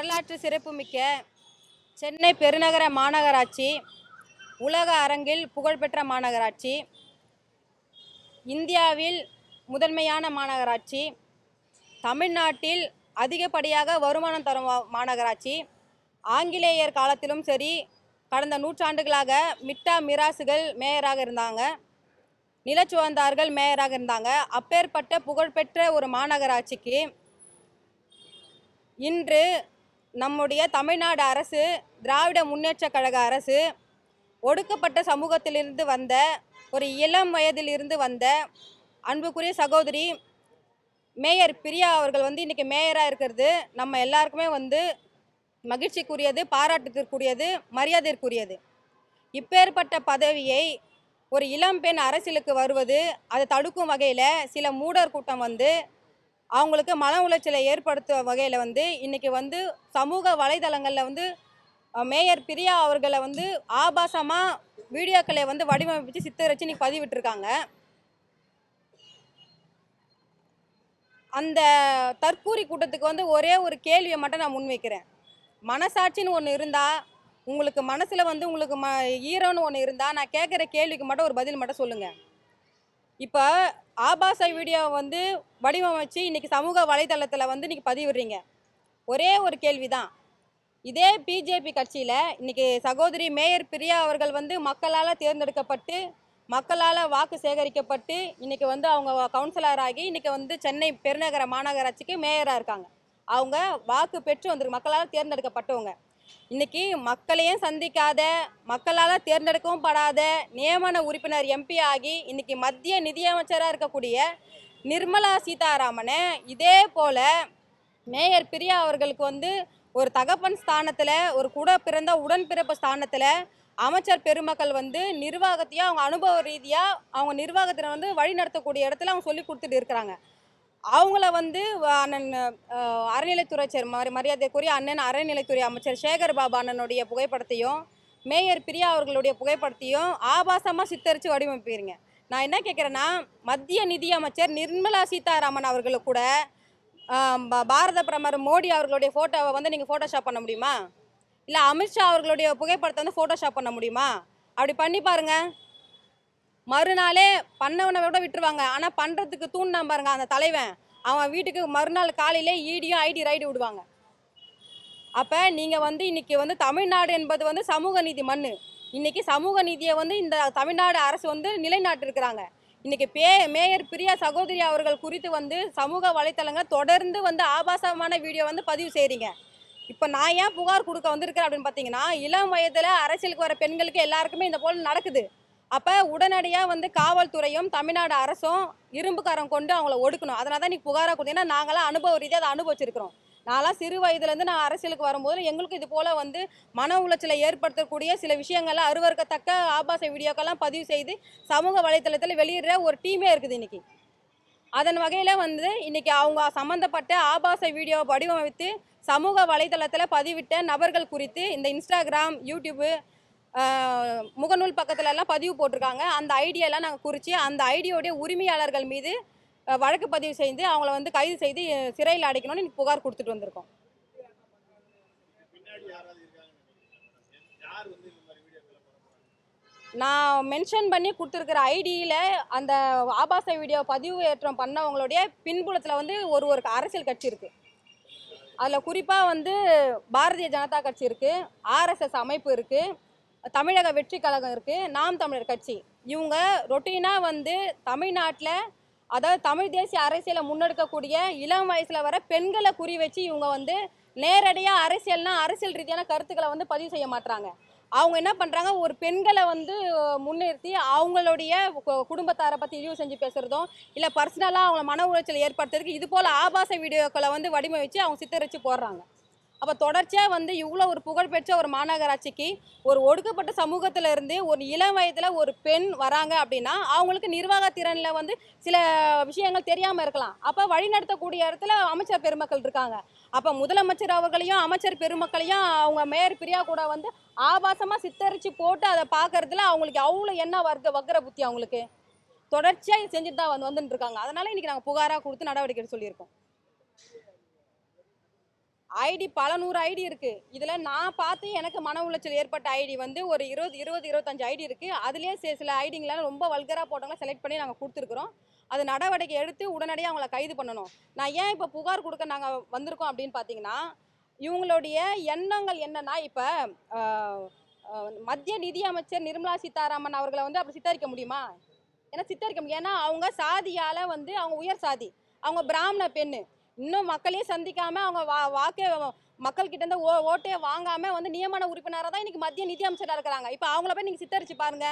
வரலாற்று சிறப்புமிக்க சென்னை பெருநகர மாநகராட்சி உலக அரங்கில் புகழ்பெற்ற மாநகராட்சி இந்தியாவில் முதன்மையான மாநகராட்சி தமிழ்நாட்டில் அதிகப்படியாக வருமானம் தரும் மாநகராட்சி ஆங்கிலேயர் காலத்திலும் சரி கடந்த நூற்றாண்டுகளாக மிட்டா மிராசுகள் மேயராக இருந்தாங்க நிலச்சுவந்தார்கள் மேயராக இருந்தாங்க. அப்பேற்பட்ட புகழ்பெற்ற ஒரு மாநகராட்சிக்கு இன்று நம்முடைய தமிழ்நாடு அரசு திராவிட முன்னேற்றக் கழக அரசு ஒடுக்கப்பட்ட சமூகத்திலிருந்து வந்த ஒரு இளம் வயதிலிருந்து வந்த அன்புக்குரிய சகோதரி மேயர் பிரியா அவர்கள் வந்து இன்றைக்கி மேயராக இருக்கிறது. நம்ம எல்லாருக்குமே வந்து மகிழ்ச்சிக்குரியது பாராட்டுத்திற்குரியது மரியாதைக்குரியது. இப்பேற்பட்ட பதவியை ஒரு இளம்பெண் அரசியலுக்கு வருவது அதை தடுக்கும் வகையில் சில மூடர் கூட்டம் வந்து அவங்களுக்கு மன உளைச்சலை ஏற்படுத்தும் வகையில் வந்து இன்றைக்கி வந்து சமூக வலைதளங்களில் வந்து மேயர் பிரியா அவர்களை வந்து ஆபாசமாக வீடியோக்களை வந்து வடிவமைச்சு சித்தரிச்சு இன்னைக்கு பதிவிட்டிருக்காங்க. அந்த தற்கூரி கூட்டத்துக்கு வந்து ஒரே ஒரு கேள்வியை மட்டும் நான் முன்வைக்கிறேன். மனசாட்சின்னு ஒன்று இருந்தால் உங்களுக்கு மனசில் வந்து உங்களுக்கு ம ஈரோன்னு ஒன்று இருந்தால் நான் கேட்குற கேள்விக்கு மட்டும் ஒரு பதில் மட்டும் சொல்லுங்கள் இப்போ ஆபாச வீடியோ வந்து வடிவமைச்சு இன்னைக்கு சமூக வலைதளத்தில் வந்து இன்றைக்கி பதிவிடுறீங்க. ஒரே ஒரு கேள்வி தான் இதே பிஜேபி கட்சியில் இன்னைக்கு சகோதரி மேயர் பிரியா அவர்கள் வந்து மக்களால் தேர்ந்தெடுக்கப்பட்டு மக்களால் வாக்கு சேகரிக்கப்பட்டு இன்னைக்கு வந்து அவங்க கவுன்சிலர் ஆகி இன்னைக்கு வந்து சென்னை பெருநகர மாநகராட்சிக்கு மேயராக இருக்காங்க. அவங்க வாக்கு பெற்று வந்திருக்கு. மக்களால் தேர்ந்தெடுக்கப்பட்டவங்க. இன்னைக்கு மக்களையும் சந்திக்காத மக்களால் தேர்ந்தெடுக்கவும் படாத நியமன உறுப்பினர் எம்பி ஆகி இன்னைக்கு மத்திய நிதியமைச்சராக இருக்கக்கூடிய நிர்மலா சீதாராமனை இதே போல் மேயர் பிரியா அவர்களுக்கு வந்து ஒரு தகப்பன் ஸ்தானத்தில் ஒரு கூட பிறந்த உடன்பிறப்பு ஸ்தானத்தில் அமைச்சர் பெருமக்கள் வந்து நிர்வாகத்தையும் அவங்க அனுபவ ரீதியாக அவங்க நிர்வாகத்தினை வந்து வழி நடத்தக்கூடிய இடத்துல அவங்க சொல்லி கொடுத்துட்டு இருக்கிறாங்க. அவங்கள வந்து அண்ணன் அறநிலைத்துறை சேர் மரி மரியாதைக்குரிய அண்ணன் அறநிலைத்துறை அமைச்சர் சேகர் பாபு அண்ணனுடைய புகைப்படத்தையும் மேயர் பிரியா அவர்களுடைய புகைப்படத்தையும் ஆபாசமாக சித்தரித்து வடிவமைப்பீருங்க. நான் என்ன கேட்குறேன்னா மத்திய நிதியமைச்சர் நிர்மலா சீதாராமன் அவர்களுக்கு கூட பாரத பிரதமர் மோடி அவர்களுடைய ஃபோட்டோவை வந்து நீங்கள் ஃபோட்டோஷாப் பண்ண முடியுமா? இல்லை அமித்ஷா அவர்களுடைய புகைப்படத்தை வந்து ஃபோட்டோஷாப் பண்ண முடியுமா? அப்படி பண்ணி பாருங்கள் மறுநாளே பண்ணவனை விட விட்டுருவாங்க. ஆனால் பண்ணுறதுக்கு தூண்டினா பாருங்க அந்த தலைவன். அவன் வீட்டுக்கு மறுநாள் காலையிலே ஈடியும் ஐடி ரைடு விடுவாங்க. அப்போ நீங்கள் வந்து இன்றைக்கி வந்து தமிழ்நாடு என்பது வந்து சமூக நீதி மண் இன்றைக்கி சமூக நீதியை வந்து இந்த தமிழ்நாடு அரசு வந்து நிலைநாட்டிருக்கிறாங்க இன்றைக்கி பே மேயர் பிரியா சகோதரி அவர்கள் குறித்து வந்து சமூக வலைத்தளங்கள் தொடர்ந்து வந்து ஆபாசமான வீடியோ வந்து பதிவு செய்கிறீங்க இப்போ நான் ஏன் புகார் கொடுக்க வந்திருக்கிறேன் அப்படின்னு பார்த்தீங்கன்னா இளம் வயதில் அரசியலுக்கு வர பெண்களுக்கு எல்லாருக்குமே இந்த போல் நடக்குது. அப்போ உடனடியாக வந்து காவல்துறையும் தமிழ்நாடு அரசும் இரும்புக்காரம் கொண்டு அவங்கள ஒடுக்கணும். அதனால தான் நீ புகாராக கொடுத்தீங்கன்னா நாங்களாம் அனுபவ ரீதியாக அதை அனுபவிச்சிருக்கிறோம். நான்லாம் சிறு வயதுலேருந்து நான் அரசியலுக்கு வரும்போது எங்களுக்கு இது போல் வந்து மன உளைச்சலை ஏற்படுத்தக்கூடிய சில விஷயங்கள்லாம் அருவருக்கத்தக்க ஆபாச வீடியோக்கெல்லாம் பதிவு செய்து சமூக வலைத்தளத்தில் வெளியிடுற ஒரு டீமே இருக்குது இன்றைக்கி அதன் வகையில் வந்து இன்னைக்கு அவங்க சம்மந்தப்பட்ட ஆபாச வீடியோ வடிவமைத்து சமூக வலைதளத்தில் பதிவிட்ட நபர்கள் குறித்து இந்த இன்ஸ்டாகிராம் யூடியூப்பு முகநூல் பக்கத்துலலாம் பதிவு போட்டிருக்காங்க. அந்த ஐடியெல்லாம் நாங்கள் குறித்து அந்த ஐடியோடைய உரிமையாளர்கள் மீது வழக்கு பதிவு செய்து அவங்கள வந்து கைது செய்து சிறையில் அடைக்கணும்னு புகார் கொடுத்துட்டு வந்திருக்கோம். நான் மென்ஷன் பண்ணி கொடுத்துருக்கிற ஐடியில் அந்த ஆபாச வீடியோ பதிவு ஏற்றம் பண்ணவங்களுடைய பின்புலத்தில் வந்து ஒரு ஒரு அரசியல் கட்சி இருக்குது அதில் குறிப்பாக வந்து பாரதிய ஜனதா கட்சி இருக்குது ஆர்எஸ்எஸ் அமைப்பு இருக்குது தமிழக வெற்றி கழகம் இருக்குது நாம் தமிழர் கட்சி. இவங்க ரொட்டீனாக வந்து தமிழ்நாட்டில் அதாவது தமிழ் தேசிய அரசியலை முன்னெடுக்கக்கூடிய இளம் வயசில் வர பெண்களை குறி வச்சு இவங்க வந்து நேரடியாக அரசியல்னா அரசியல் ரீதியான கருத்துக்களை வந்து பதிவு செய்ய மாட்டாங்க அவங்க என்ன பண்ணுறாங்க ஒரு பெண்களை வந்து முன்னிறுத்தி அவங்களுடைய கு- குடும்பத்தாரை பற்றி இழிவு செஞ்சு பேசுகிறதும் இல்லை பர்சனலாக அவங்கள மன உளைச்சல் ஏற்படுத்துறதுக்கு இது போல் ஆபாச வீடியோக்களை வந்து வடிவமைச்சு அவங்க சித்தரித்து போடுறாங்க. அப்போ தொடர்ச்சியாக வந்து இவ்வளோ ஒரு புகழ்பெற்ற ஒரு மாநகராட்சிக்கு ஒரு ஒடுக்கப்பட்ட சமூகத்தில் இருந்து ஒரு இளம் வயதில் ஒரு பெண் வராங்க அப்படின்னா அவங்களுக்கு நிர்வாக திறனில் வந்து சில விஷயங்கள் தெரியாமல் இருக்கலாம். அப்போ வழிநடத்தக்கூடிய இடத்துல அமைச்சர் பெருமக்கள் இருக்காங்க. அப்போ முதலமைச்சர் அவர்களையும் அமைச்சர் பெருமக்களையும் அவங்க மேயர் பிரியா கூட வந்து ஆபாசமாக சித்தரித்து போட்டு அதை பார்க்கறதுல அவங்களுக்கு அவ்வளோ என்ன வர்க்க வக்கர புத்தி அவங்களுக்கு. தொடர்ச்சியாக செஞ்சுட்டு தான் வந்து வந்துட்டு இருக்காங்க. அதனால இன்னைக்கு நாங்கள் புகாராக கொடுத்து நடவடிக்கை சொல்லியிருக்கோம். ஐடி பல நூறு ஐடி இருக்குது இதில் நான் பார்த்து எனக்கு மன உளைச்சல் ஏற்பட்ட ஐடி வந்து ஒரு இருபது இருபது இருபத்தஞ்சு ஐடி இருக்குது அதுலேயே சில ஐடிங்களாம் ரொம்ப வல்கராக போட்டவங்களாம் செலக்ட் பண்ணி நாங்கள் கொடுத்துருக்குறோம். அது நடவடிக்கை எடுத்து உடனடியாக அவங்கள கைது பண்ணணும். நான் ஏன் இப்போ புகார் கொடுக்க நாங்கள் வந்திருக்கோம் அப்படின்னு பார்த்தீங்கன்னா இவங்களுடைய எண்ணங்கள் என்னென்னா இப்போ மத்திய நிதி அமைச்சர் நிர்மலா சீதாராமன் அவர்களை வந்து அப்படி சித்தரிக்க முடியுமா? ஏன்னா சித்தரிக்க முடியும். ஏன்னா அவங்க சாதியால் வந்து அவங்க உயர் சாதி. அவங்க பிராமண பெண்ணு. இன்னும் மக்களையும் சந்திக்காம அவங்க வா வாக்கே மக்கள் கிட்ட இருந்து ஓ ஓட்டே வாங்காம வந்து நியமன உறுப்பினராக தான் இன்னைக்கு மத்திய நிதி அமைச்சராக இருக்கிறாங்க. இப்போ அவங்கள போய் நீங்கள் சித்தரிச்சு பாருங்க.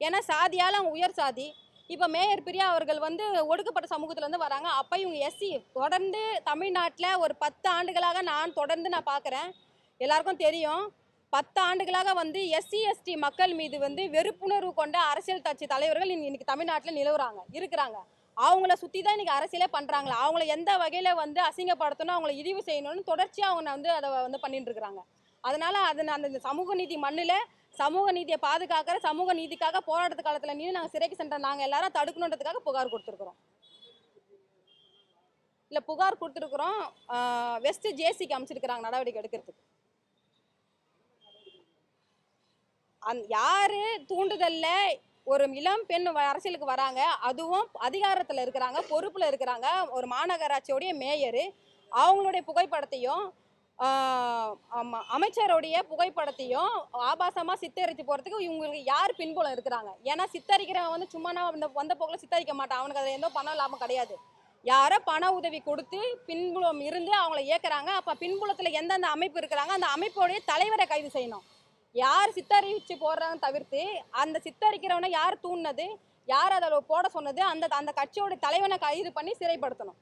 ஏன்னா சாதியால் அவங்க உயர் சாதி. இப்போ மேயர் பிரியா அவர்கள் வந்து ஒடுக்கப்பட்ட சமூகத்துலேருந்து வராங்க. அப்போ இவங்க எஸ்சி தொடர்ந்து தமிழ்நாட்டில் ஒரு பத்து ஆண்டுகளாக நான் தொடர்ந்து நான் பார்க்குறேன் எல்லாருக்கும் தெரியும். பத்து ஆண்டுகளாக வந்து எஸ்சி எஸ்டி மக்கள் மீது வந்து வெறுப்புணர்வு கொண்ட அரசியல் கட்சி தலைவர்கள் இன்னைக்கு தமிழ்நாட்டில் நிலவுறாங்க இருக்கிறாங்க. அவங்கள சுற்றி தான் இன்றைக்கி அரசியலே பண்ணுறாங்களா அவங்கள எந்த வகையில் வந்து அசிங்கப்படுத்தணும் அவங்கள இழிவு செய்யணும்னு தொடர்ச்சியாக அவங்க வந்து அதை வந்து பண்ணிட்டு இருக்கிறாங்க. அதனால் அது அந்த இந்த சமூக நீதி மண்ணில் சமூக நீதியை பாதுகாக்கிற சமூக நீதிக்காக போராட்டத்து காலத்தில் நின்று நாங்கள் சிறைக்கு சென்ற நாங்கள் எல்லாரும் தடுக்கணுன்றதுக்காக புகார் கொடுத்துருக்குறோம். இல்லை புகார் கொடுத்துருக்குறோம். வெஸ்ட் ஜேசிக்கு அமைச்சிருக்கிறாங்க நடவடிக்கை எடுக்கிறதுக்கு. அந் யார் தூண்டுதலில் ஒரு இளம் பெண் அரசியலுக்கு வராங்க. அதுவும் அதிகாரத்தில் இருக்கிறாங்க பொறுப்பில் இருக்கிறாங்க. ஒரு மாநகராட்சியோடைய மேயரு. அவங்களுடைய புகைப்படத்தையும் அமைச்சருடைய புகைப்படத்தையும் ஆபாசமாக சித்தரித்து போகிறதுக்கு இவங்களுக்கு யார் பின்புலம் இருக்கிறாங்க? ஏன்னா சித்தரிக்கிறவன் வந்து சும்மா நான் வந்த வந்த போக்கில் சித்தரிக்க மாட்டான். அவனுக்கு அதில் எந்த பணம் லாபம் கிடையாது. யாரோ பண உதவி கொடுத்து பின்புலம் இருந்து அவங்கள இயக்குறாங்க. அப்போ பின்புலத்தில் எந்தெந்த அமைப்பு இருக்கிறாங்க? அந்த அமைப்போடைய தலைவரை கைது செய்யணும். யார் சித்தரிச்சு போடுறாங்க தவிர்த்து அந்த சித்தரிக்கிறவனை யார் தூண்டினது யார் அதில் போட சொன்னது அந்த அந்த கட்சியோட தலைவனை கைது பண்ணி சிறைப்படுத்தணும்.